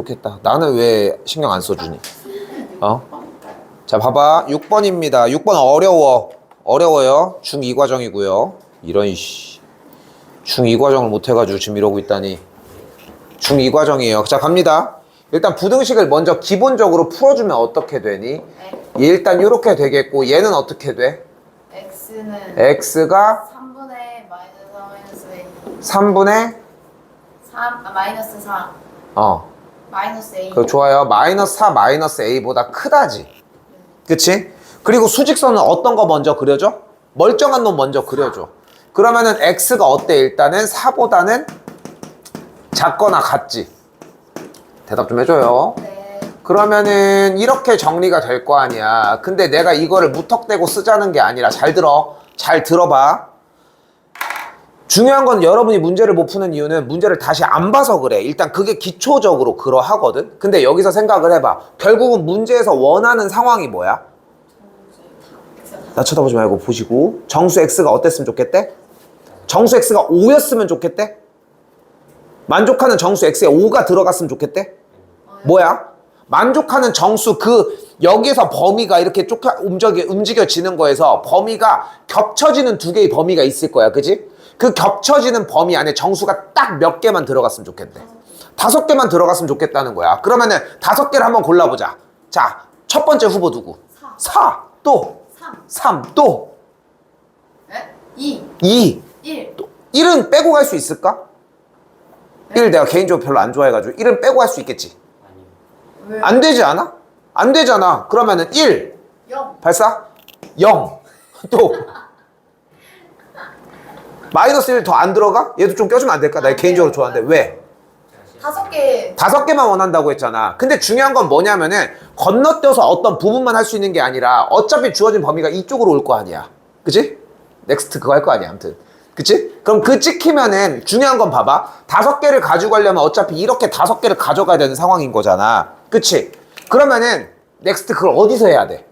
좋겠다. 나는 왜 신경 안 써주니? 어? 자, 봐봐. 6번입니다. 6번 어려워. 어려워요. 중2 과정이고요. 이런 씨. 중2 과정을 못 해가지고 지금 이러고 있다니. 중2 과정이에요. 자, 갑니다. 일단 부등식을 먼저 기본적으로 풀어주면 어떻게 되니? 얘 일단 이렇게 되겠고, 얘는 어떻게 돼? x는 x가 3분의 마이너스 4 마이너스 a 3분의, 3 아, 마이너스 4 어, 마이너스 a 그 좋아요. 마이너스 4 마이너스 a보다 크다지. 그치? 그리고 수직선은 어떤 거 먼저 그려줘? 멀쩡한 놈 먼저 그려줘. 그러면은 x가 어때? 일단은 4보다는 작거나 같지. 대답 좀 해줘요. 네 그러면은 이렇게 정리가 될 거 아니야. 근데 내가 이거를 무턱대고 쓰자는 게 아니라 잘 들어. 잘 들어봐. 중요한 건 여러분이 문제를 못 푸는 이유는 문제를 다시 안 봐서 그래. 일단 그게 기초적으로 그러하거든. 근데 여기서 생각을 해봐. 결국은 문제에서 원하는 상황이 뭐야? 나 쳐다보지 말고 보시고. 정수 x가 어땠으면 좋겠대? 정수 x가 5였으면 좋겠대? 만족하는 정수 x에 5가 들어갔으면 좋겠대? 뭐야? 만족하는 정수 그 여기에서 범위가 이렇게 쭉 움직여, 움직여지는 거에서 범위가 겹쳐지는 두 개의 범위가 있을 거야, 그지? 그 겹쳐지는 범위 안에 정수가 딱 몇 개만 들어갔으면 좋겠대. 다섯 개만 들어갔으면 좋겠다는 거야. 그러면은 다섯 개를 한번 골라보자. 자, 첫 번째 후보 누구? 사. 4, 또 3 3, 또 네? 2 2, 1 또 1은 빼고 갈 수 있을까? 1 내가 개인적으로 별로 안 좋아해가지고 1은 빼고 갈 수 있겠지. 왜? 안 되지 않아? 안 되잖아. 그러면은 1, 0 발사 0, 또 마이너스 1 더 안 들어가? 얘도 좀 껴주면 안 될까? 나 안 개인적으로 돼요. 좋아하는데 왜? 다섯 개 다섯 개만 원한다고 했잖아. 근데 중요한 건 뭐냐면은 건너뛰어서 어떤 부분만 할 수 있는 게 아니라 어차피 주어진 범위가 이쪽으로 올 거 아니야. 그치? 넥스트 그거 할 거 아니야. 아무튼. 그치? 그럼 그 찍히면은 중요한 건 봐봐. 다섯 개를 가지고 가려면 어차피 이렇게 다섯 개를 가져가야 되는 상황인 거잖아. 그치? 그러면은 넥스트 그걸 어디서 해야 돼?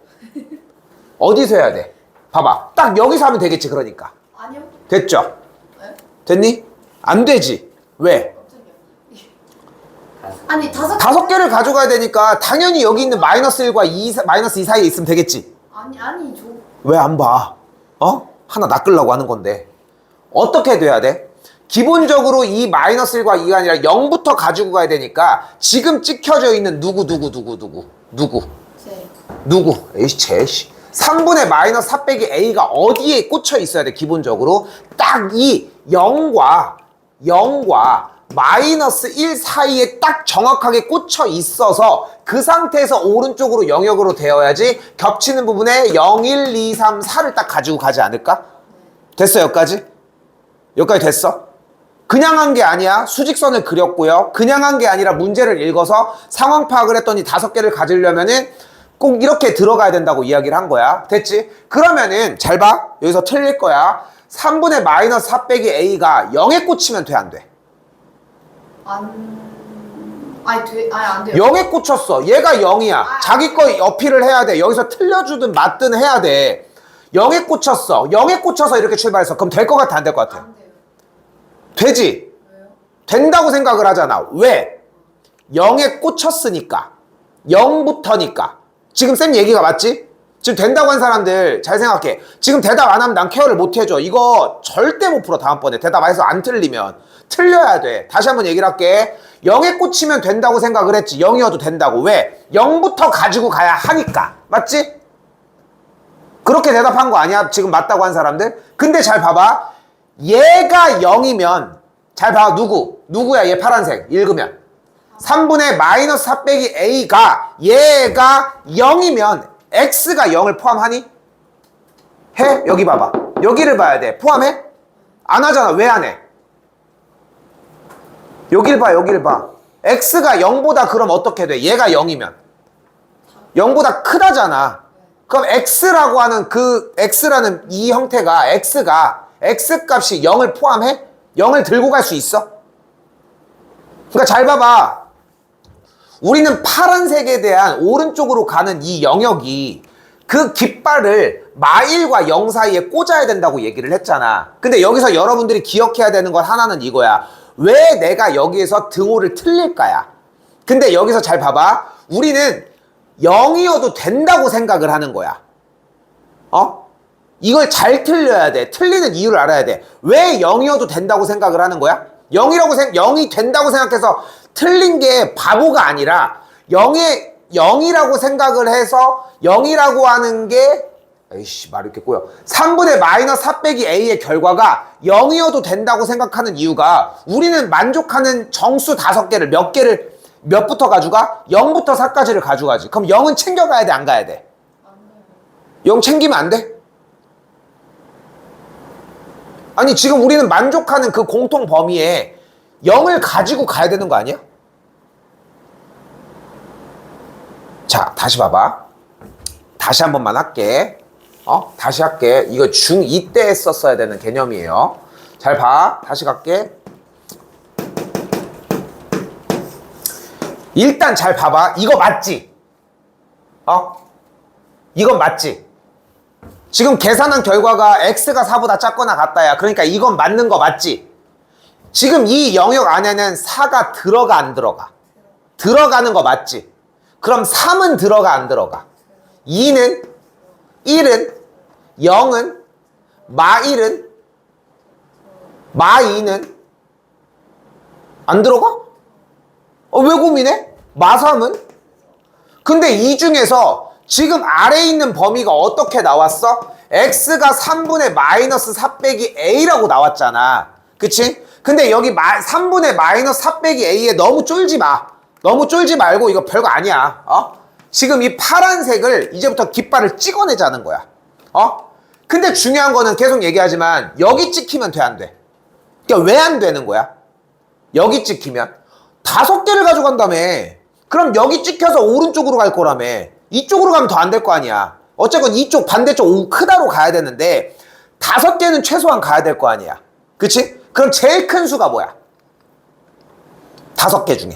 어디서 해야 돼? 봐봐. 딱 여기서 하면 되겠지. 그러니까. 됐죠? 네? 됐니? 안 되지. 왜? 아니 다섯 다섯 개를 가져가야 되니까 당연히 여기 있는 마이너스 1과 2, 사- 마이너스 2 사이에 있으면 되겠지. 아니 아니 저 왜 안 봐? 어? 하나 낚으려고 하는 건데. 어떻게 돼야 돼? 기본적으로 이 마이너스 1과 2가 아니라 0부터 가지고 가야 되니까 지금 찍혀져 있는 누구 누구 누구 누구 누구 제 누구 에이씨 제씨 3분의 마이너스 4 빼기 a가 어디에 꽂혀 있어야 돼 기본적으로 딱 이 0과 0과 마이너스 1 사이에 딱 정확하게 꽂혀 있어서 그 상태에서 오른쪽으로 영역으로 되어야지 겹치는 부분에 0, 1, 2, 3, 4를 딱 가지고 가지 않을까? 됐어 여기까지? 여기까지 됐어? 그냥 한 게 아니야. 수직선을 그렸고요. 그냥 한 게 아니라 문제를 읽어서 상황 파악을 했더니 다섯 개를 가지려면은 꼭 이렇게 들어가야 된다고 이야기를 한 거야. 됐지? 그러면은 잘 봐. 여기서 틀릴 거야. 3분의 마이너스 4 빼기 a가 0에 꽂히면 돼, 안 돼? 안 아니 돼 아니 안 돼요 0에 꽂혔어. 얘가 0이야. 아. 자기 거 어필을 해야 돼. 여기서 틀려주든 맞든 해야 돼. 0에 꽂혔어. 0에 꽂혀서 이렇게 출발했어. 그럼 될 것 같아, 안 될 것 같아? 안 돼요 되지? 왜요? 된다고 생각을 하잖아. 왜? 0에 꽂혔으니까. 0부터니까. 지금 쌤 얘기가 맞지? 지금 된다고 한 사람들 잘 생각해. 지금 대답 안 하면 난 케어를 못 해줘. 이거 절대 못 풀어, 다음번에. 대답해서 안 틀리면. 틀려야 돼. 다시 한번 얘기를 할게. 0에 꽂히면 된다고 생각을 했지. 0이어도 된다고. 왜? 0부터 가지고 가야 하니까. 맞지? 그렇게 대답한 거 아니야? 지금 맞다고 한 사람들? 근데 잘 봐봐. 얘가 0이면 잘 봐. 누구? 누구야? 얘 파란색. 읽으면. 3분의 마이너스 4 빼기 a가 얘가 0이면 x가 0을 포함하니? 해? 여기 봐봐. 여기를 봐야 돼. 포함해? 안 하잖아. 왜 안 해? 여기를 봐. 여기를 봐. x가 0보다 그럼 어떻게 돼? 얘가 0이면 0보다 크다잖아. 그럼 x라고 하는 그 x라는 이 형태가 x가 x 값이 0을 포함해? 0을 들고 갈 수 있어? 그러니까 잘 봐봐. 우리는 파란색에 대한 오른쪽으로 가는 이 영역이 그 깃발을 마일과 0 사이에 꽂아야 된다고 얘기를 했잖아. 근데 여기서 여러분들이 기억해야 되는 건 하나는 이거야. 왜 내가 여기에서 등호를 틀릴까야? 근데 여기서 잘 봐봐. 우리는 0이어도 된다고 생각을 하는 거야. 어? 이걸 잘 틀려야 돼. 틀리는 이유를 알아야 돼. 왜 0이어도 된다고 생각을 하는 거야? 0이라고 생 0이 된다고 생각해서 틀린 게 바보가 아니라 0에 0이라고 생각을 해서 0이라고 하는 게 에이씨 말 이렇게 꼬여 3분의 마이너스 4 빼기 a의 결과가 0이어도 된다고 생각하는 이유가 우리는 만족하는 정수 다섯 개를 몇 개를 몇부터 가져가? 0부터 4까지를 가져가지 그럼 0은 챙겨가야 돼 안 가야 돼? 0 챙기면 안 돼? 아니 지금 우리는 만족하는 그 공통 범위에 0을 가지고 가야 되는 거 아니야? 자 다시 봐봐 다시 한 번만 할게 어? 다시 할게 이거 중2 때 했었어야 되는 개념이에요 잘 봐 다시 갈게 일단 잘 봐봐 이거 맞지? 어? 이건 맞지? 지금 계산한 결과가 x가 4보다 작거나 같다야. 그러니까 이건 맞는 거 맞지? 지금 이 영역 안에는 4가 들어가 안 들어가? 들어가는 거 맞지? 그럼 3은 들어가 안 들어가? 2는 1은 0은 마 1은 마 2는 안 들어가? 어, 왜 고민해? 마 3은? 근데 이 중에서 지금 아래에 있는 범위가 어떻게 나왔어? x가 3분의 마이너스 4 빼기 a라고 나왔잖아. 그치? 근데 여기 마, 3분의 마이너스 4 빼기 a에 너무 쫄지 마. 너무 쫄지 말고 이거 별거 아니야. 어? 지금 이 파란색을 이제부터 깃발을 찍어내자는 거야. 어? 근데 중요한 거는 계속 얘기하지만 여기 찍히면 돼, 안 돼? 그러니까 왜 안 되는 거야? 여기 찍히면 다섯 개를 가져간다며. 그럼 여기 찍혀서 오른쪽으로 갈 거라며. 이쪽으로 가면 더 안 될 거 아니야. 어쨌건 이쪽 반대쪽 오- 크다로 가야 되는데 다섯 개는 최소한 가야 될 거 아니야. 그치? 그럼 제일 큰 수가 뭐야? 다섯 개 중에.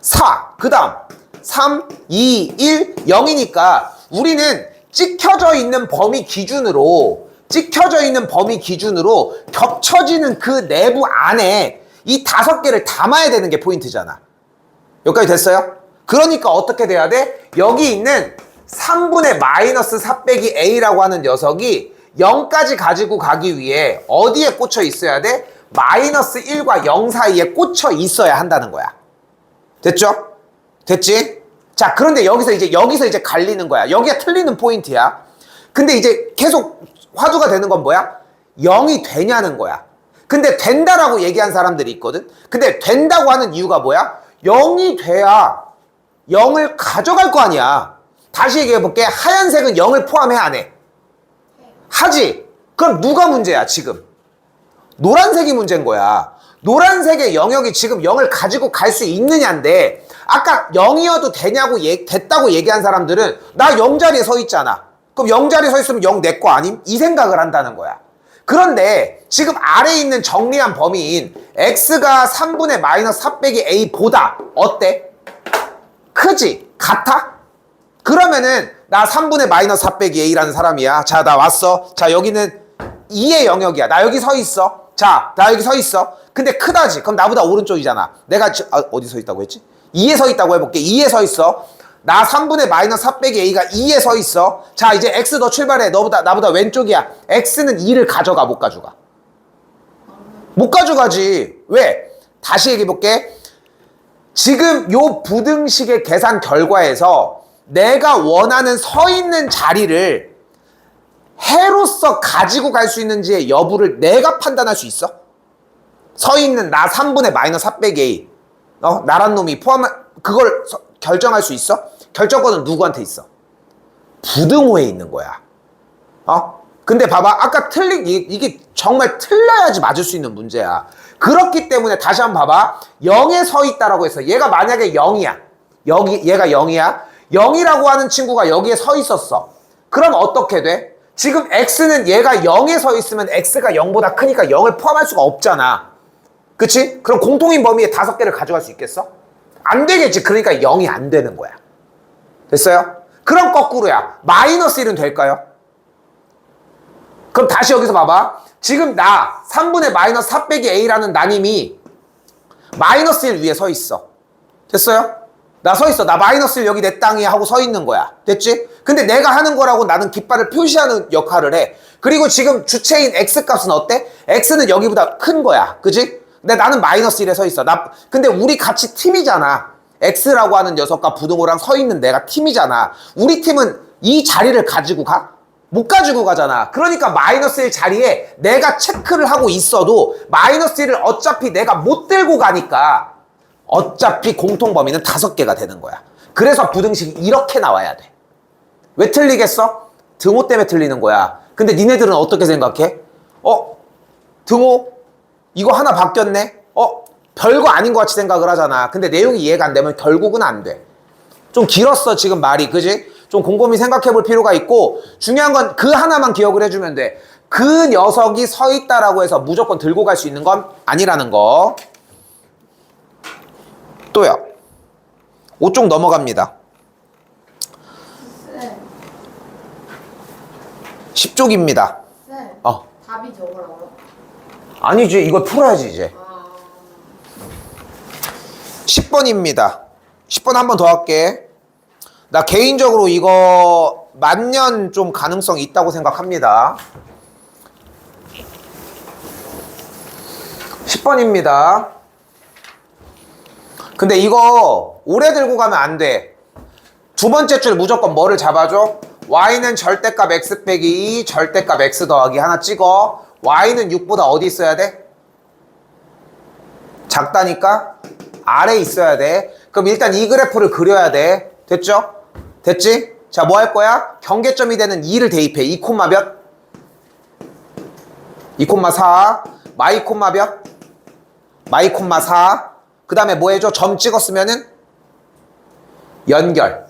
4. 그 다음 3, 2, 1, 0이니까 우리는 찍혀져 있는 범위 기준으로 찍혀져 있는 범위 기준으로 겹쳐지는 그 내부 안에 이 다섯 개를 담아야 되는 게 포인트잖아. 여기까지 됐어요? 그러니까 어떻게 돼야 돼? 여기 있는 3분의 마이너스 4 빼기 a라고 하는 녀석이 0까지 가지고 가기 위해 어디에 꽂혀 있어야 돼? 마이너스 1과 0 사이에 꽂혀 있어야 한다는 거야. 됐죠? 됐지? 자, 그런데 여기서 이제, 여기서 이제 갈리는 거야. 여기가 틀리는 포인트야. 근데 이제 계속 화두가 되는 건 뭐야? 0이 되냐는 거야. 근데 된다라고 얘기한 사람들이 있거든? 근데 된다고 하는 이유가 뭐야? 0이 돼야 0을 가져갈 거 아니야. 다시 얘기해 볼게. 하얀색은 0을 포함해, 안 해? 하지? 그럼 누가 문제야, 지금? 노란색이 문제인 거야. 노란색의 영역이 지금 0을 가지고 갈 수 있느냐인데 아까 0이어도 되냐고 얘- 됐다고 얘기한 사람들은 나 0자리에 서 있잖아. 그럼 0자리에 서 있으면 0 내 거 아님? 이 생각을 한다는 거야. 그런데 지금 아래에 있는 정리한 범위인 x가 3분의 마이너스 4 빼기 a보다 어때? 크지? 같아? 그러면은 나 3분의 마이너스 4 빼기 a라는 사람이야. 자, 나 왔어. 자, 여기는 2의 영역이야. 나 여기 서 있어. 자, 나 여기 서 있어. 근데 크다지. 그럼 나보다 오른쪽이잖아. 내가 지- 아, 어디 서 있다고 했지? 2에 서 있다고 해볼게. 2에 서 있어. 나 3분의 마이너스 4 빼기 a가 2에 서 있어. 자, 이제 x 너 출발해. 너보다 나보다 왼쪽이야. x는 2를 가져가 못 가져가. 못 가져가지. 왜? 다시 얘기해 볼게. 지금 요 부등식의 계산 결과에서 내가 원하는 서 있는 자리를 해로서 가지고 갈 수 있는지의 여부를 내가 판단할 수 있어? 서 있는 나 3분의 마이너스 4 빼기 A 어? 나란 놈이 포함한 그걸 서- 결정할 수 있어? 결정권은 누구한테 있어? 부등호에 있는 거야 어? 근데 봐봐 아까 틀린 이- 이게 정말 틀려야지 맞을 수 있는 문제야 그렇기 때문에 다시 한번 봐봐 0에 서 있다라고 해서 얘가 만약에 0이야 여기 얘가 0이야 0이라고 하는 친구가 여기에 서 있었어 그럼 어떻게 돼? 지금 x는 얘가 0에 서 있으면 x가 0보다 크니까 0을 포함할 수가 없잖아 그치? 그럼 공통인 범위에 다섯 개를 가져갈 수 있겠어? 안 되겠지 그러니까 0이 안 되는 거야 됐어요? 그럼 거꾸로야 마이너스 1은 될까요? 그럼 다시 여기서 봐봐. 지금 나 3분의 마이너스 4 빼기 a라는 나님이 마이너스 1 위에 서 있어. 됐어요? 나 서 있어. 나 마이너스 1 여기 내 땅이 하고 서 있는 거야. 됐지? 근데 내가 하는 거라고 나는 깃발을 표시하는 역할을 해. 그리고 지금 주체인 x 값은 어때? x는 여기보다 큰 거야. 그지? 근데 나는 마이너스 1에 서 있어. 나 근데 우리 같이 팀이잖아. x라고 하는 녀석과 부동호랑 서 있는 내가 팀이잖아. 우리 팀은 이 자리를 가지고 가? 못 가지고 가잖아. 그러니까 마이너스 1 자리에 내가 체크를 하고 있어도 마이너스 1을 어차피 내가 못 들고 가니까 어차피 공통 범위는 다섯 개가 되는 거야. 그래서 부등식이 이렇게 나와야 돼. 왜 틀리겠어? 등호 때문에 틀리는 거야. 근데 니네들은 어떻게 생각해? 어? 등호? 이거 하나 바뀌었네? 어? 별거 아닌 것 같이 생각을 하잖아. 근데 내용이 이해가 안 되면 결국은 안 돼. 좀 길었어, 지금 말이. 그지? 좀 곰곰이 생각해 볼 필요가 있고, 중요한 건 그 하나만 기억을 해주면 돼. 그 녀석이 서 있다라고 해서 무조건 들고 갈 수 있는 건 아니라는 거. 또요. 5쪽 넘어갑니다. 네. 10쪽입니다. 네. 어. 답이 저거라고요? 아니지, 이걸 풀어야지, 이제. 아. 10번입니다. 10번 한 번 더 할게. 나 개인적으로 이거 만년 좀 가능성 있다고 생각합니다. 10번입니다. 근데 이거 오래 들고 가면 안 돼. 두 번째 줄 무조건 뭐를 잡아줘? y는 절대값 x 빼기 2, 절대값 x 더하기 하나 찍어. y는 6보다 어디 있어야 돼? 작다니까 아래 있어야 돼. 그럼 일단 이 그래프를 그려야 돼. 됐죠? 됐지? 자, 뭐 할 거야? 경계점이 되는 2를 대입해. 2 콤마 몇? 2 콤마 4. 마이 콤마 몇? 마이 콤마 4. 그 다음에 뭐 해줘? 점 찍었으면은 연결.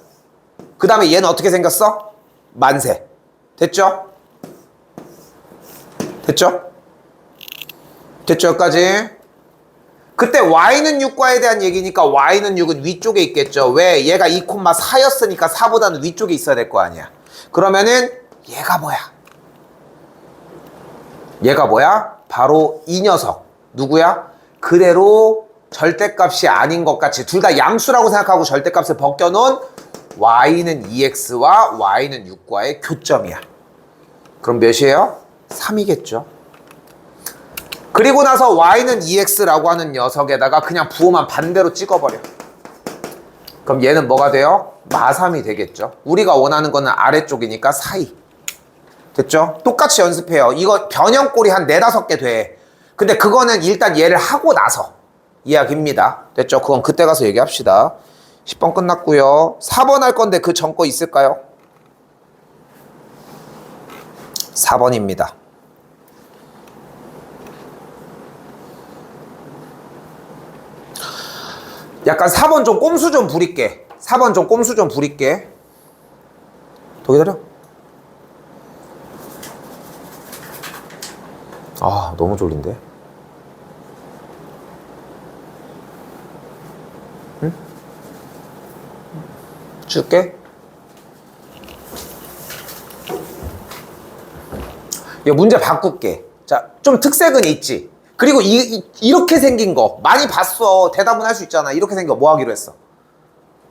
그 다음에 얘는 어떻게 생겼어? 만세. 됐죠? 됐죠? 됐죠? 여기까지? 그때 y는 6과에 대한 얘기니까 y는 6은 위쪽에 있겠죠. 왜? 얘가 2,4였으니까 4보다는 위쪽에 있어야 될 거 아니야. 그러면은 얘가 뭐야? 얘가 뭐야? 바로 이 녀석. 누구야? 그대로 절대값이 아닌 것 같이 둘 다 양수라고 생각하고 절대값을 벗겨놓은 y는 2x와 y는 6과의 교점이야. 그럼 몇이에요? 3이겠죠. 그리고 나서 y는 2x라고 하는 녀석에다가 그냥 부호만 반대로 찍어버려. 그럼 얘는 뭐가 돼요? 마3이 되겠죠. 우리가 원하는 거는 아래쪽이니까 사이. 됐죠? 똑같이 연습해요. 이거 변형꼴이 한 네다섯 개 돼. 근데 그거는 일단 얘를 하고 나서 이야기입니다. 됐죠? 그건 그때 가서 얘기합시다. 10번 끝났고요. 4번 할 건데 그 전 거 있을까요? 4번입니다. 약간 4번 좀 꼼수 좀 부릴게. 4번 좀 꼼수 좀 부릴게. 더 기다려. 아, 너무 졸린데. 줄게. 이거 문제 바꿀게. 자, 좀 특색은 있지. 그리고 이, 이, 렇게 생긴 거 많이 봤어. 대답은 할 수 있잖아. 이렇게 생긴 거 뭐 하기로 했어?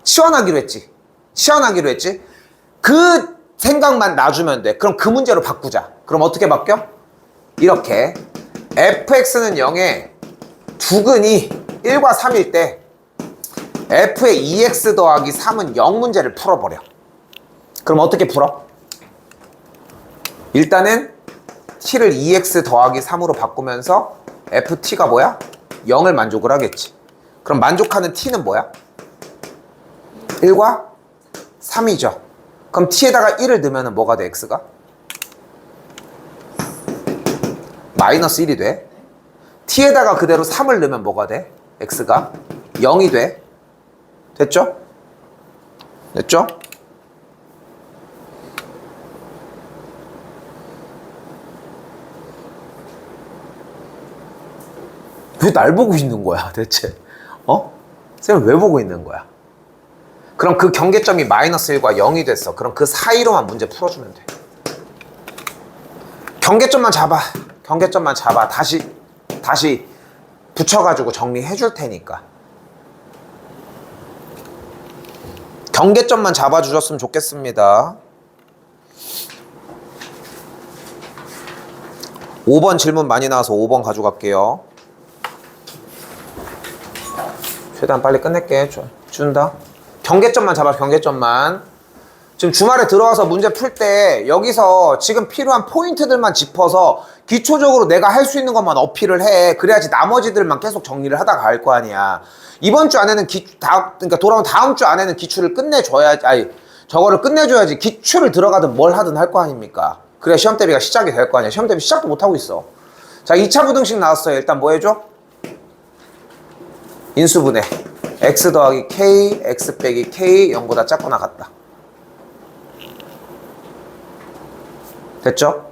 시원하기로 했지. 시원하기로 했지. 그 생각만 놔주면 돼. 그럼 그 문제로 바꾸자. 그럼 어떻게 바뀌어? 이렇게 fx는 0에 두근이 1과 3일 때 f의 2x 더하기 3은 0 문제를 풀어버려. 그럼 어떻게 풀어? 일단은 t를 2x 더하기 3으로 바꾸면서 ft가 뭐야? 0을 만족을 하겠지. 그럼 만족하는 t는 뭐야? 1과 3이죠. 그럼 t에다가 1을 넣으면 뭐가 돼, x가? 마이너스 1이 돼. t에다가 그대로 3을 넣으면 뭐가 돼? x가 0이 돼. 됐죠? 됐죠? 왜 날 보고 있는 거야, 대체? 어? 쌤은 왜 보고 있는 거야? 그럼 그 경계점이 마이너스 1과 0이 됐어. 그럼 그 사이로만 문제 풀어주면 돼. 경계점만 잡아. 경계점만 잡아. 다시, 다시 붙여가지고 정리해 줄 테니까. 경계점만 잡아주셨으면 좋겠습니다. 5번 질문 많이 나와서 5번 가져갈게요. 최대한 빨리 끝낼게. 주- 준다. 경계점만 잡아, 경계점만. 지금 주말에 들어와서 문제 풀 때 여기서 지금 필요한 포인트들만 짚어서 기초적으로 내가 할 수 있는 것만 어필을 해. 그래야지 나머지들만 계속 정리를 하다 갈거 아니야. 이번 주 안에는 기, 다, 그러니까 돌아온 다음 주 안에는 기출을 끝내줘야지, 아니, 저거를 끝내줘야지 기출을 들어가든 뭘 하든 할 거 아닙니까? 그래야 시험 대비가 시작이 될 거 아니야. 시험 대비 시작도 못하고 있어. 자, 2차 부등식 나왔어요. 일단 뭐 해줘? 인수분해. x 더하기 k, x 빼기 k 0보다 작거나 같다. 됐죠?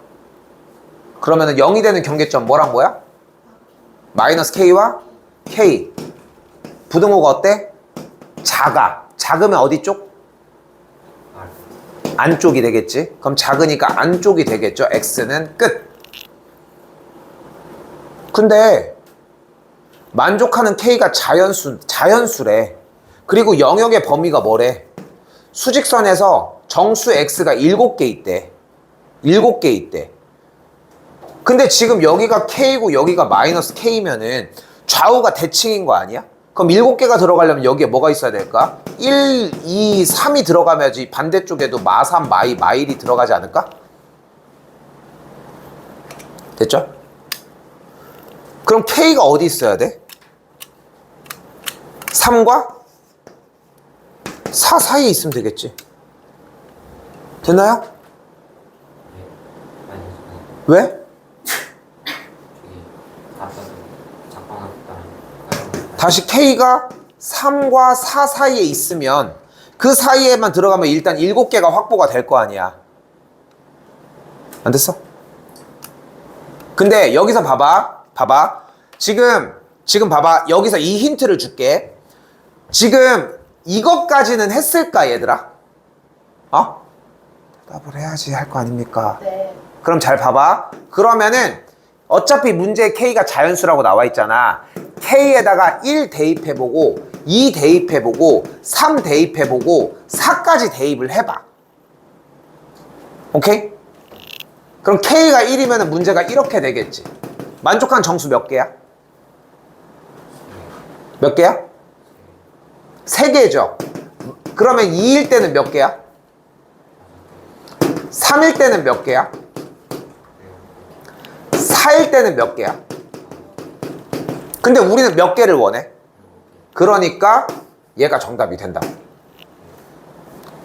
그러면은 0이 되는 경계점 뭐랑 뭐야? 마이너스 k와 k. 부등호가 어때? 작아. 작으면 어디 쪽? 안쪽이 되겠지. 그럼 작으니까 안쪽이 되겠죠. x는 끝. 근데 만족하는 k가 자연수 자연수래. 그리고 영역의 범위가 뭐래? 수직선에서 정수 x가 7개 있대. 7개 있대. 근데 지금 여기가 k고 여기가 마이너스 k면은 좌우가 대칭인 거 아니야? 그럼 7개가 들어가려면 여기에 뭐가 있어야 될까? 1, 2, 3이 들어가야지 반대쪽에도 마3, 마이, 마일이 들어가지 않을까? 됐죠? 그럼 k가 어디 있어야 돼? 3과 4 사이에 있으면 되겠지. 됐나요? 왜? 저기 아빠도 작방했 다시 K가 3과 4 사이에 있으면 그 사이에만 들어가면 일단 7개가 확보가 될 거 아니야. 안 됐어? 근데 여기서 봐봐. 봐봐. 지금, 지금 봐봐. 여기서 이 힌트를 줄게. 지금 이것까지는 했을까, 얘들아? 어? 대답을 해야지 할 거 아닙니까? 네. 그럼 잘 봐봐. 그러면은 어차피 문제에 K가 자연수라고 나와 있잖아. K에다가 1 대입해보고, 2 대입해보고, 3 대입해보고, 4까지 대입을 해봐. 오케이? 그럼 K가 1이면 문제가 이렇게 되겠지. 만족한 정수 몇 개야? 몇 개야? 세 개죠. 그러면 2일 때는 몇 개야? 3일 때는 몇 개야? 4일 때는 몇 개야? 근데 우리는 몇 개를 원해? 그러니까 얘가 정답이 된다.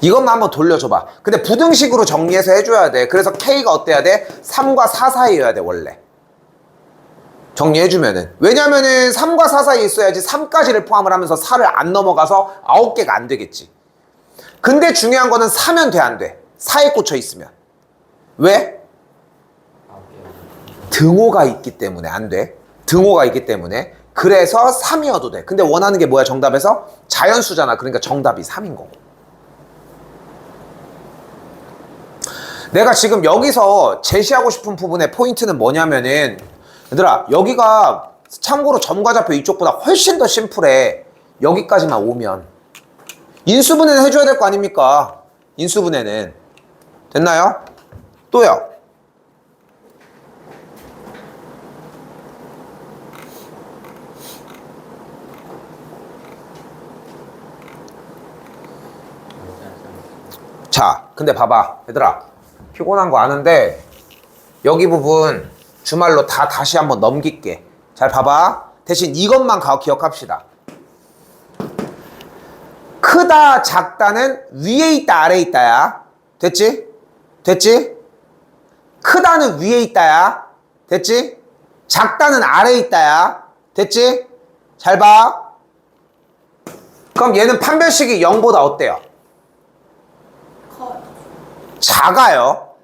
이것만 한번 돌려줘봐. 근데 부등식으로 정리해서 해줘야 돼. 그래서 K가 어때야 돼? 3과 4 사이여야 돼, 원래. 정리해주면은. 왜냐면은 3과 4 사이에 있어야지 3까지를 포함을 하면서 4를 안 넘어가서 9개가 안 되겠지. 근데 중요한 거는 4면 돼, 안 돼? 4에 꽂혀 있으면. 왜? 등호가 있기 때문에 안 돼. 등호가 있기 때문에. 그래서 3이어도 돼. 근데 원하는 게 뭐야, 정답에서? 자연수잖아. 그러니까 정답이 3인 거고. 내가 지금 여기서 제시하고 싶은 부분의 포인트는 뭐냐면은, 얘들아, 여기가 참고로 점과좌표 이쪽보다 훨씬 더 심플해. 여기까지만 오면. 인수분해는 해줘야 될 거 아닙니까? 인수분해는. 됐나요? 또요. 자, 근데 봐봐. 얘들아, 피곤한 거 아는데, 여기 부분 주말로 다 다시 한번 넘길게. 잘 봐봐. 대신 이것만 가- 기억합시다. 크다, 작다는 위에 있다, 아래에 있다야. 됐지? 됐지? 크다는 위에 있다야. 됐지? 작다는 아래에 있다야. 됐지? 잘 봐. 그럼 얘는 판별식이 0보다 어때요? 작아요.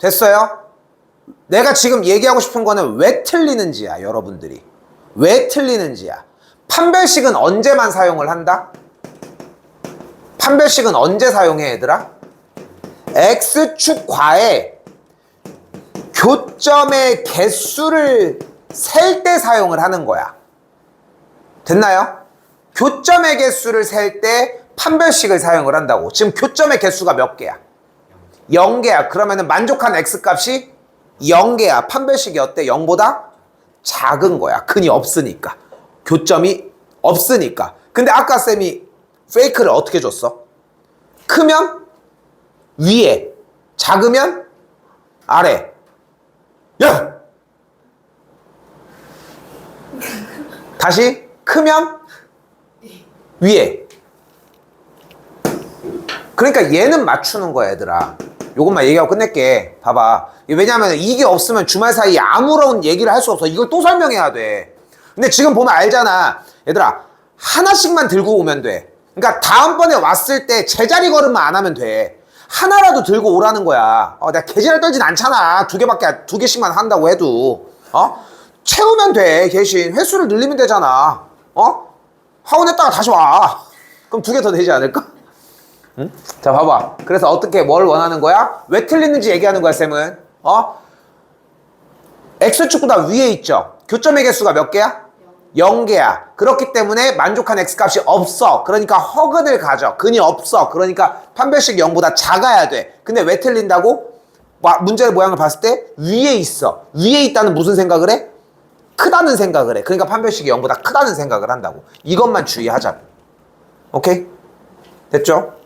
됐어요? 내가 지금 얘기하고 싶은 거는 왜 틀리는지야, 여러분들이. 왜 틀리는지야. 판별식은 언제만 사용을 한다? 판별식은 언제 사용해, 얘들아? X축 과에 교점의 개수를 셀 때 사용을 하는 거야. 됐나요? 교점의 개수를 셀 때 판별식을 사용을 한다고. 지금 교점의 개수가 몇 개야? 0개야. 그러면은 만족한 x값이 0개야. 판별식이 어때? 0보다 작은 거야. 근이 없으니까. 교점이 없으니까. 근데 아까 쌤이 페이크를 어떻게 줬어? 크면 위에, 작으면 아래. 야! 다시 크면 위에. 그러니까 얘는 맞추는 거야, 얘들아. 요것만 얘기하고 끝낼게. 봐봐. 왜냐면 이게 없으면 주말 사이에 아무런 얘기를 할 수 없어. 이걸 또 설명해야 돼. 근데 지금 보면 알잖아. 얘들아, 하나씩만 들고 오면 돼. 그러니까 다음번에 왔을 때 제자리 걸음만 안 하면 돼. 하나라도 들고 오라는 거야. 어, 내가 개지랄 떨진 않잖아. 두 개밖에, 두 개씩만 한다고 해도. 어? 채우면 돼, 대신. 횟수를 늘리면 되잖아. 어? 학원했다가 다시 와. 그럼 두 개 더 되지 않을까? 응? 자, 봐봐. 그래서 어떻게, 뭘 원하는 거야? 왜 틀리는지 얘기하는 거야, 쌤은. 어? X축보다 위에 있죠? 교점의 개수가 몇 개야? 0개야. 그렇기 때문에 만족한 X값이 없어. 그러니까 허근을 가져. 근이 없어. 그러니까 판별식 0보다 작아야 돼. 근데 왜 틀린다고? 와, 문제의 모양을 봤을 때 위에 있어. 위에 있다는 무슨 생각을 해? 크다는 생각을 해. 그러니까 판별식이 0보다 크다는 생각을 한다고. 이것만 주의하자고. 오케이? 됐죠?